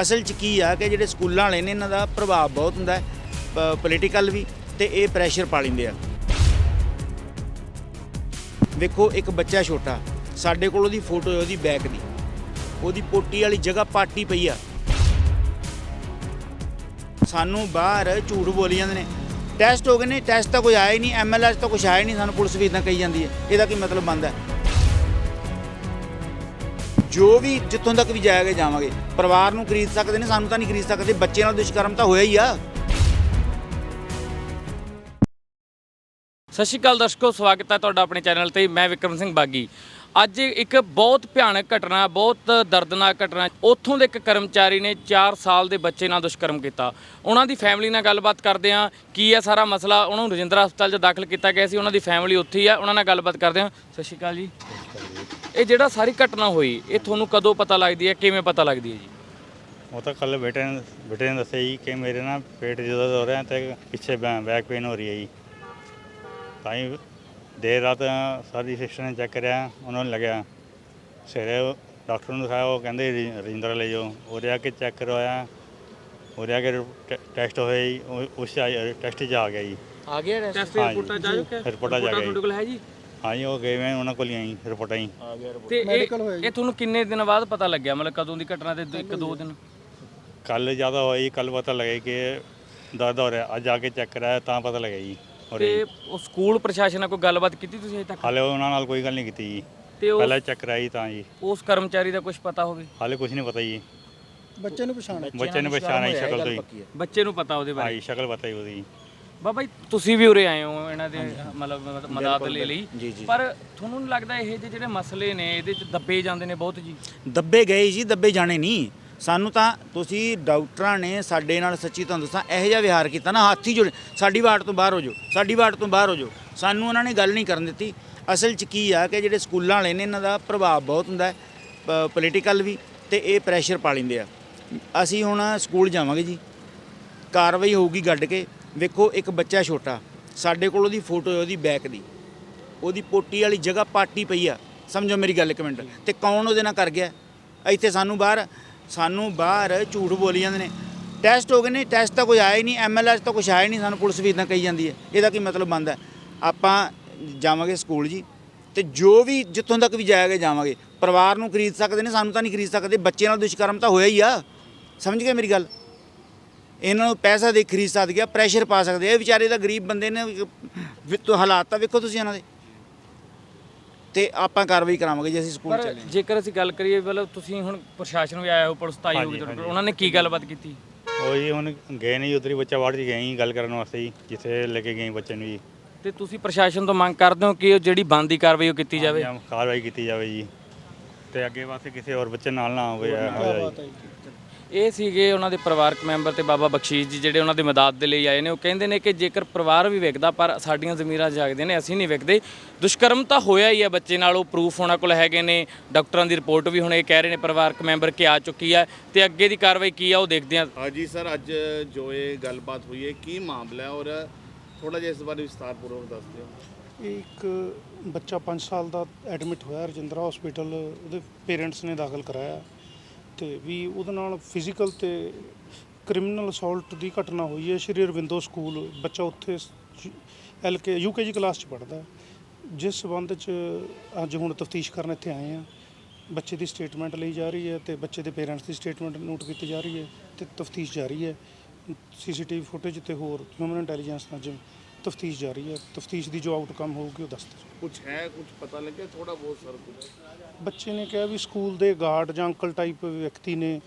ਅਸਲ 'ਚ ਕੀ ਆ ਕਿ ਜਿਹੜੇ ਸਕੂਲਾਂ ਵਾਲੇ ਨੇ ਇਹਨਾਂ ਦਾ ਪ੍ਰਭਾਵ ਬਹੁਤ ਹੁੰਦਾ ਹੈ ਪੋਲੀਟੀਕਲ ਵੀ, ਤੇ ਇਹ ਪ੍ਰੈਸ਼ਰ ਪਾ ਲੈਂਦੇ ਆ। ਵੇਖੋ, ਇੱਕ ਬੱਚਾ ਛੋਟਾ, ਸਾਡੇ ਕੋਲ ਉਹਦੀ ਫੋਟੋ ਹੈ, ਉਹਦੀ ਬੈਕ ਦੀ। ਉਹਦੀ ਪੋਟੀ ਵਾਲੀ ਜਗ੍ਹਾ ਪਾਟੀ ਪਈ ਆ। ਸਾਨੂੰ ਬਾਹਰ ਝੂਠ ਬੋਲੀ ਜਾਂਦੇ ਨੇ। ਟੈਸਟ ਹੋ ਗਏ ਨੇ ਟੈਸਟ ਤਾਂ ਕੋਈ ਆਇਆ ਹੀ ਨਹੀਂ ਐਮਐਲਆਰ ਤਾਂ ਕੁਝ ਆਇਆ ਹੀ ਨਹੀਂ, ਸਾਨੂੰ ਪੁਲਿਸ ਵੀ ਇਦਾਂ ਕਹੀ ਜਾਂਦੀ ਹੈ। ਇਹਦਾ ਕੀ ਮਤਲਬ ਬਣਦਾ ਹੈ? ਜੋ ਵੀ ਜਿੱਥੋਂ ਤੱਕ ਵੀ ਜਾਏਗਾ ਜਾਵਾਂਗੇ। ਪਰਿਵਾਰ ਨੂੰ ਖਰੀਦ ਸਕਦੇ ਨੇ, ਸਾਨੂੰ ਤਾਂ ਨਹੀਂ ਖਰੀਦ ਸਕਦੇ। ਬੱਚੇ ਨਾਲ ਦੁਸ਼ਕਰਮ ਤਾਂ ਹੋਇਆ ਹੀ ਆ। ਸਤਿ ਸ਼੍ਰੀ ਅਕਾਲ ਦਰਸ਼ਕੋ, ਸਵਾਗਤ ਹੈ ਤੁਹਾਡਾ ਆਪਣੇ ਚੈਨਲ ਤੇ। ਮੈਂ ਵਿਕਰਮ ਸਿੰਘ ਬਾਗੀ। ਅੱਜ ਇੱਕ ਬਹੁਤ ਭਿਆਨਕ ਘਟਨਾ, ਬਹੁਤ ਦਰਦਨਾਕ ਘਟਨਾ। ਉੱਥੋਂ ਦੇ ਇੱਕ ਕਰਮਚਾਰੀ ਨੇ 4 ਸਾਲ ਦੇ ਬੱਚੇ ਨਾਲ ਦੁਸ਼ਕਰਮ ਕੀਤਾ। ਉਹਨਾਂ ਦੀ ਫੈਮਿਲੀ ਨਾਲ ਗੱਲਬਾਤ ਕਰਦੇ ਹਾਂ। ਕੀ ਹੈ ਸਾਰਾ ਮਸਲਾ? ਉਹਨਾਂ ਨੂੰ ਰਜਿੰਦਰਾ ਹਸਪਤਾਲ 'ਚ ਦਾਖਲ ਕੀਤਾ ਗਿਆ ਸੀ। ਉਹਨਾਂ ਦੀ ਫੈਮਿਲੀ ਉੱਥੇ ਹੀ ਆ। ਉਹਨਾਂ ਨਾਲ ਗੱਲਬਾਤ ਕਰਦੇ ਹਾਂ। ਸਤਿ ਸ਼੍ਰੀ ਅਕਾਲ ਜੀ। ਇਹ ਜਿਹੜਾ ਸਾਰੀ ਘਟਨਾ ਹੋਈ ਇਹ ਤੁਹਾਨੂੰ ਕਦੋਂ ਪਤਾ ਲੱਗਦੀ ਹੈ ਕਿਵੇਂ ਪਤਾ ਲੱਗਦੀ ਹੈ ਜੀ? ਉਹ ਤਾਂ ਕੱਲ ਬੇਟੇ ਨੇ ਬੇਟੇ ਨੇ ਦੱਸਿਆ ਜੀ ਕਿ ਮੇਰੇ ਨਾ ਪੇਟ ਜਦੋਂ ਹੋ ਰਿਹਾ ਤੇ ਪਿੱਛੇ ਬੈਕ ਪੇਨ ਹੋ ਰਹੀ ਹੈ ਜੀ। ਤਾਂ ਹੀ ਦੇਰ ਰਾਤ ਸਾਡੀ ਸਿਸਟਰ ਨੇ ਚੈੱਕ ਕਰਿਆ ਉਹਨਾਂ ਨੂੰ ਲੱਗਿਆ। ਸਵੇਰੇ ਡਾਕਟਰ ਨੂੰ ਦਿਖਾਇਆ ਉਹ ਕਹਿੰਦੇ ਰ- ਰਜਿੰਦਰਾ ਲੈ ਜਾਓ। ਉਰੇ ਆ ਕੇ ਚੈੱਕ ਕਰਵਾਇਆ। ਉਰੇ ਆ ਕੇ ਟੈਸਟ ਹੋਇਆ ਜੀ। ਉਸ ਟੈਸਟ 'ਚ ਆ ਗਿਆ ਜੀ। ਆ ਗਿਆ ਟੈਸਟ। ਰਿਪੋਰਟਾਂ ਜਾ। ਚੁੱਕਿਆ? ਰਿਪੋਰਟਾਂ ਜਾ ਤੁਹਾਡੇ ਗਈ ਕੋਲ ਹੈ ਜੀ? ਹਾਂਜੀ ਉਹ ਗਏ ਮੈਂ ਉਹਨਾਂ ਕੋਲ ਹੀ ਆਈ ਰਿਪੋਰਟਾਂ ਹੀ। ਤੇ ਇਹ ਇਹ ਤੁਹਾਨੂੰ ਕਿੰਨੇ ਦਿਨ ਬਾਅਦ ਪਤਾ ਲੱਗਿਆ? ਮਤਲਬ ਕਦੋਂ ਦੀ ਘਟਨਾ ਤੇ ਇੱਕ ਦੋ ਦਿਨ? ਕੱਲ ਜ਼ਿਆਦਾ ਹੋਈ ਕੱਲ ਪਤਾ ਲੱਗਿਆ ਕਿ ਦਰਦ ਹੋ ਰਿਹਾ। ਅੱਜ ਆ ਕੇ ਚੈੱਕ ਕਰਾਇਆ ਤਾਂ ਪਤਾ ਲੱਗਿਆ ਜੀ ਤੇ ਉਹ ਸਕੂਲ ਪ੍ਰਸ਼ਾਸਨ ਨਾਲ ਕੋਈ ਗੱਲਬਾਤ ਕੀਤੀ ਤੁਸੀਂ ਅਜੇ ਤੱਕ? ਹਾਲੇ ਉਹਨਾਂ ਨਾਲ ਕੋਈ ਗੱਲ ਨਹੀਂ ਕੀਤੀ ਜੀ। ਤੇ ਉਹ ਪਹਿਲਾਂ ਚੈੱਕ ਕਰਾਈ ਤਾਂ ਜੀ। ਉਸ ਕਰਮਚਾਰੀ ਦਾ ਕੁਝ ਪਤਾ ਹੋਵੇ? ਹਾਲੇ ਕੁਝ ਨਹੀਂ ਪਤਾ ਜੀ। ਬੱਚੇ ਨੂੰ ਪਛਾਣ। ਬੱਚੇ ਨੇ ਪਛਾਣ ਆਈ ਸ਼ਕਲ ਤੋਂ ਹੀ। ਬੱਚੇ ਨੂੰ ਪਤਾ ਉਹਦੇ ਬਾਰੇ? ਆਈ ਸ਼ਕਲ ਪਤਾ ਹੀ ਉਹਦੀ। ਬਾਬਾ ਜੀ ਤੁਸੀਂ ਵੀ ਉਰੇ ਆਏ ਹੋ ਇਹਨਾਂ ਦੇ ਮਤਲਬ ਮਦਦ- ਮਦਦ ਲੈ ਲਈ। ਪਰ ਤੁਹਾਨੂੰ ਨਹੀਂ ਲੱਗਦਾ ਇਹ ਜਿਹੇ ਜਿਹੜੇ ਮਸਲੇ ਨੇ ਇਹਦੇ ਚ ਦੱਬੇ ਜਾਂਦੇ ਨੇ ਬਹੁਤ ਜੀ? ਦੱਬੇ ਗਏ ਜੀ ਦੱਬੇ ਜਾਣੇ ਨਹੀਂ ਸਾਨੂੰ ਤਾਂ ਤੁਸੀਂ ਡਾਕਟਰਾਂ ਨੇ ਸਾਡੇ ਨਾਲ ਸੱਚੀ ਤੁਹਾਨੂੰ ਦੱਸਾਂ ਇਹੋ ਜਿਹਾ ਵਿਹਾਰ ਕੀਤਾ ਨਾ ਹੱਥ ਜੋੜੇ ਸਾਡੀ ਵਾਰਡ ਤੋਂ ਬਾਹਰ ਹੋ ਜਾਓ ਸਾਡੀ ਵਾਰਡ ਤੋਂ ਬਾਹਰ ਹੋ ਜਾਓ। ਸਾਨੂੰ ਉਹਨਾਂ ਨੇ ਗੱਲ ਨਹੀਂ ਕਰਨ ਦਿੱਤੀ। ਅਸਲ 'ਚ ਕੀ ਆ ਕਿ ਜਿਹੜੇ ਸਕੂਲਾਂ ਵਾਲੇ ਨੇ ਇਹਨਾਂ ਦਾ ਪ੍ਰਭਾਵ ਬਹੁਤ ਹੁੰਦਾ ਹੈ ਪੋਲੀਟੀਕਲ ਵੀ ਤੇ ਇਹ ਪ੍ਰੈਸ਼ਰ ਪਾ ਲੈਂਦੇ ਆ। ਅਸੀਂ ਹੁਣ ਸਕੂਲ ਜਾਵਾਂਗੇ ਜੀ। ਕਾਰਵਾਈ ਹੋਊਗੀ ਗੱਡ ਕੇ। ਵੇਖੋ, ਇੱਕ ਬੱਚਾ ਛੋਟਾ, ਸਾਡੇ ਕੋਲ ਉਹਦੀ ਫੋਟੋ ਹੈ ਉਹਦੀ ਬੈਕ ਦੀ। ਉਹਦੀ ਪੋਟੀ ਵਾਲੀ ਜਗ੍ਹਾ ਪਾਟੀ ਪਈ ਆ। ਸਮਝੋ ਮੇਰੀ ਗੱਲ ਇੱਕ ਮਿੰਟ। ਤੇ ਕੌਣ ਉਹਦੇ ਨਾਲ ਕਰ ਗਿਆ? ਇੱਥੇ ਸਾਨੂੰ ਬਾਹਰ ਸਾਨੂੰ ਬਾਹਰ ਝੂਠ ਬੋਲੀ ਜਾਂਦੇ ਨੇ। ਟੈਸਟ ਹੋ ਗਏ ਨੇ ਟੈਸਟ ਤਾਂ ਕੋਈ ਆਇਆ ਹੀ ਨਹੀਂ। ਐਮਐਲਆਰ ਤਾਂ ਕੁਝ ਆਇਆ ਹੀ ਨਹੀਂ। ਸਾਨੂੰ ਪੁਲਿਸ ਵੀ ਇਦਾਂ ਕਹੀ ਜਾਂਦੀ ਹੈ। ਇਹਦਾ ਕੀ ਮਤਲਬ ਬਣਦਾ? ਆਪਾਂ ਜਾਵਾਂਗੇ ਸਕੂਲ ਜੀ। ਤੇ ਜੋ ਵੀ ਜਿੱਥੋਂ ਤੱਕ ਵੀ ਜਾਏਗਾ ਜਾਵਾਂਗੇ। ਪਰਿਵਾਰ ਨੂੰ ਖਰੀਦ ਸਕਦੇ ਨੇ, ਸਾਨੂੰ ਤਾਂ ਨਹੀਂ ਖਰੀਦ ਸਕਦੇ। ਬੱਚੇ ਨਾਲ ਦੁਸ਼ਕਰਮ ਤਾਂ ਹੋਇਆ ਹੀ ਆ। ਸਮਝ ਗਏ ਮੇਰੀ ਗੱਲ? ਇਹਨਾਂ ਨੂੰ ਪੈਸਾ ਦੇ ਖਰੀਦ ਸਕਦੇ ਆ ਪ੍ਰੈਸ਼ਰ ਪਾ ਸਕਦੇ ਆ। ਇਹ ਵਿਚਾਰੇ ਤਾਂ ਗਰੀਬ ਬੰਦੇ ਨੇ ਹਾਲਾਤ ਤਾਂ ਵੇਖੋ ਤੁਸੀਂ ਇਹਨਾਂ ਦੇ। ਤੇ ਆਪਾਂ ਕਾਰਵਾਈ ਕਰਾਵਾਂਗੇ ਜੇ ਅਸੀਂ ਸਕੂਲ ਪਰ ਚੱਲੇ ਜੇਕਰ ਅਸੀਂ ਗੱਲ ਕਰੀਏ ਮਤਲਬ ਤੁਸੀਂ ਹੁਣ ਪ੍ਰਸ਼ਾਸਨ ਵੀ ਆਇਆ ਹੋ ਪੁਲਿਸ ਤਾਂ ਆਈ ਹਾਂਜੀ। ਉਹਨਾਂ ਨੇ ਕੀ ਗੱਲਬਾਤ ਕੀਤੀ? ਉਹ ਜੀ ਹੁਣ ਗਏ ਨਹੀਂ ਉਧਰ ਹੀ ਬੱਚਾ ਵਾਰਡ 'ਚ ਗਏ ਜੀ ਗੱਲ ਕਰਨ ਵਾਸਤੇ ਜੀ ਜਿੱਥੇ ਲੈ ਕੇ ਗਏ ਬੱਚੇ ਨੂੰ ਜੀ। ਤੇ ਤੁਸੀਂ ਪ੍ਰਸ਼ਾਸਨ ਤੋਂ ਮੰਗ ਕਰਦੇ ਹੋ ਕਿ ਉਹ ਜਿਹੜੀ ਬੰਦੀ ਕਾਰਵਾਈ ਉਹ ਕੀਤੀ ਜਾਵੇ? ਜਾਂ ਕਾਰਵਾਈ ਕੀਤੀ ਜਾਵੇ ਜੀ। ਤੇ ਅੱਗੇ ਵਾਸਤੇ ਕਿਸੇ ਹੋਰ ਬੱਚੇ ਨਾਲ ਨਾ ਹੋਵੇ ਇਹੋ ਸੀਗੇ ਉਹਨਾਂ ਦੇ ਪਰਿਵਾਰਕ ਮੈਂਬਰ ਤੇ ਬਾਬਾ ਬਖਸ਼ੀਸ਼ ਜੀ ਜਿਹੜੇ ਉਹਨਾਂ ਦੀ ਮਦਦ ਦੇ ਲਈ ਆਏ ਨੇ। ਉਹ ਕਹਿੰਦੇ ਨੇ ਕਿ ਜੇਕਰ ਪਰਿਵਾਰ ਵੀ ਵਿਕਦਾ ਪਰ ਸਾਡੀਆਂ ਜ਼ਮੀਰਾਂ ਜਾਗਦੇ ਨੇ ਅਸੀਂ ਨਹੀਂ ਵਿਕਦੇ ਦੁਸ਼ਕਰਮ ਤਾਂ ਹੋਇਆ ਹੀ ਹੈ ਬੱਚੇ ਨਾਲ ਉਹ ਪ੍ਰੂਫ ਉਹਨਾਂ ਕੋਲ ਹੈਗੇ ਨੇ। ਡਾਕਟਰਾਂ ਦੀ ਰਿਪੋਰਟ ਵੀ ਹੁਣ ਇਹ ਕਹਿ ਰਹੇ ਨੇ ਪਰਿਵਾਰਕ ਮੈਂਬਰ ਕਿ ਆ ਚੁੱਕੀ ਹੈ ਤੇ ਅੱਗੇ ਦੀ ਕਾਰਵਾਈ ਕੀ ਆ ਉਹ ਦੇਖਦੇ ਹਾਂ। ਹਾਂਜੀ ਸਰ ਅੱਜ ਜੋ ਇਹ ਗੱਲਬਾਤ ਹੋਈ ਹੈ ਕੀ ਮਾਮਲਾ ਹੈ? ਔਰ ਥੋੜਾ ਜਿਹਾ ਇਸ ਬਾਰੇ ਵਿਸਤਾਰਪੂਰਵਕ ਦੱਸ ਦਿਓ। ਇੱਕ ਬੱਚਾ 5 ਸਾਲ ਦਾ ਐਡਮਿਟ ਹੋਇਆ ਰਜਿੰਦਰਾ ਹਸਪੀਟਲ ਉਹਦੇ ਪੇਰੈਂਟਸ ਨੇ ਦਾਖਲ ਕਰਾਇਆ। ਤੇ ਵੀ ਉਹਦੇ ਨਾਲ ਫਿਜ਼ੀਕਲ ਤੇ ਕ੍ਰਿਮੀਨਲ ਅਸੌਲਟ ਦੀ ਘਟਨਾ ਹੋਈ ਹੈ, ਸ਼੍ਰੀ ਅਰਵਿੰਦੋ ਸਕੂਲ, ਬੱਚਾ ਉੱਥੇ ਐਲ ਕੇ ਯੂਕੇਜੀ ਕਲਾਸ ਚ ਪੜ੍ਹਦਾ ਜਿਸ ਸਬੰਧ ਚ ਅੱਜ ਹੁਣ ਤਫਤੀਸ਼ ਕਰਨ ਇੱਥੇ ਆਏ ਆ ਬੱਚੇ ਦੀ ਸਟੇਟਮੈਂਟ ਲਈ ਜਾ ਰਹੀ ਹੈ ਤੇ ਬੱਚੇ ਦੇ ਪੇਰੈਂਟਸ ਦੀ ਸਟੇਟਮੈਂਟ ਨੋਟ ਕੀਤੀ ਜਾ ਰਹੀ ਹੈ ਤੇ ਤਫਤੀਸ਼ ਜਾਰੀ ਹੈ। ਸੀਸੀਟੀਵੀ ਫੁਟੇਜ ਤੇ ਹੋਰ ਹਿਊਮਨ ਇੰਟੈਲੀਜੈਂਸ ਨਾਲ ਜਿਵੇਂ ਤਫਤੀਸ਼ ਜਾਰੀ ਹੈ। ਤਫਤੀਸ਼ ਦੀ ਜੋ ਆਊਟਕਮ ਹੋਊਗੀ ਉਹ ਦੱਸ ਦਿੱਤਾ ਕੁਝ ਹੈ ਕੁਝ ਪਤਾ ਲੱਗਿਆ? ਥੋੜਾ ਬਹੁਤ ਸਰ ਕੁਝ ਬੱਚੇ ਨੇ ਕਿਹਾ ਵੀ ਸਕੂਲ ਦੇ ਗਾਰਡ ਜਾਂ ਅੰਕਲ ਟਾਈਪ ਵਿਅਕਤੀ ਨੇ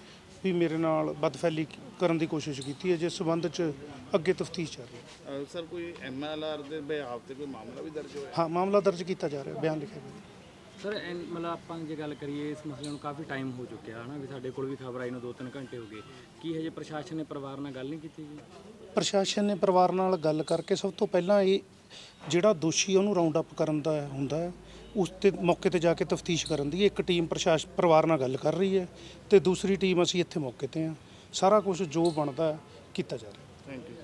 ਵੀ ਮੇਰੇ ਨਾਲ ਬਦਫੈਲੀ ਕਰਨ ਦੀ ਕੋਸ਼ਿਸ਼ ਕੀਤੀ ਹੈ ਜਿਸ ਸਬੰਧ ਚ ਅੱਗੇ ਤਫਤੀਸ਼ ਜਾਰੀ ਹੈ। ਸਰ ਕੋਈ ਐਮਐਲਆਰ ਦੇ ਬਿਹਾਫ ਤੇ ਕੋਈ ਮਾਮਲਾ ਵੀ ਦਰਜ ਹੋਇਆ? ਹਾਂ ਮਾਮਲਾ ਦਰਜ ਕੀਤਾ ਜਾ ਰਿਹਾ ਬਿਆਨ ਲਿਖਿਆ ਗਿਆ। ਸਰ ਮਤਲਬ ਆਪਾਂ ਜੇ ਗੱਲ ਕਰੀਏ ਇਸ ਮਸਲੇ ਨੂੰ ਕਾਫੀ ਟਾਈਮ ਹੋ ਚੁੱਕਿਆ ਹੈ ਨਾ ਵੀ ਸਾਡੇ ਕੋਲ ਵੀ ਖਬਰ ਆਈ ਨੂੰ 2-3 ਘੰਟੇ ਹੋ ਗਏ। ਕੀ ਹਜੇ ਪ੍ਰਸ਼ਾਸਨ ਨੇ ਪਰਿਵਾਰ ਨਾਲ ਗੱਲ ਨਹੀਂ ਕੀਤੀ ਜੀ? ਪ੍ਰਸ਼ਾਸਨ ਨੇ ਪਰਿਵਾਰ ਨਾਲ ਗੱਲ ਕਰਕੇ ਸਭ ਤੋਂ ਪਹਿਲਾਂ ਇਹ ਜਿਹੜਾ ਦੋਸ਼ੀ ਉਹਨੂੰ ਰਾਉਂਡ ਅਪ ਕਰਨ ਦਾ ਹੁੰਦਾ ਹੈ। ਉਸ ਤੇ ਮੌਕੇ ਤੇ ਜਾ ਕੇ ਤਫਤੀਸ਼ ਕਰਨ ਦੀ। ਇੱਕ ਟੀਮ ਪ੍ਰਸ਼ਾਸਨ ਪਰਿਵਾਰ ਨਾਲ ਗੱਲ ਕਰ ਰਹੀ ਹੈ ਤੇ ਦੂਸਰੀ ਟੀਮ ਅਸੀਂ ਇੱਥੇ ਮੌਕੇ ਤੇ ਹਾਂ। ਸਾਰਾ ਕੁਝ ਜੋ ਬਣਦਾ ਹੈ, ਕੀਤਾ ਜਾ ਰਿਹਾ। Thank you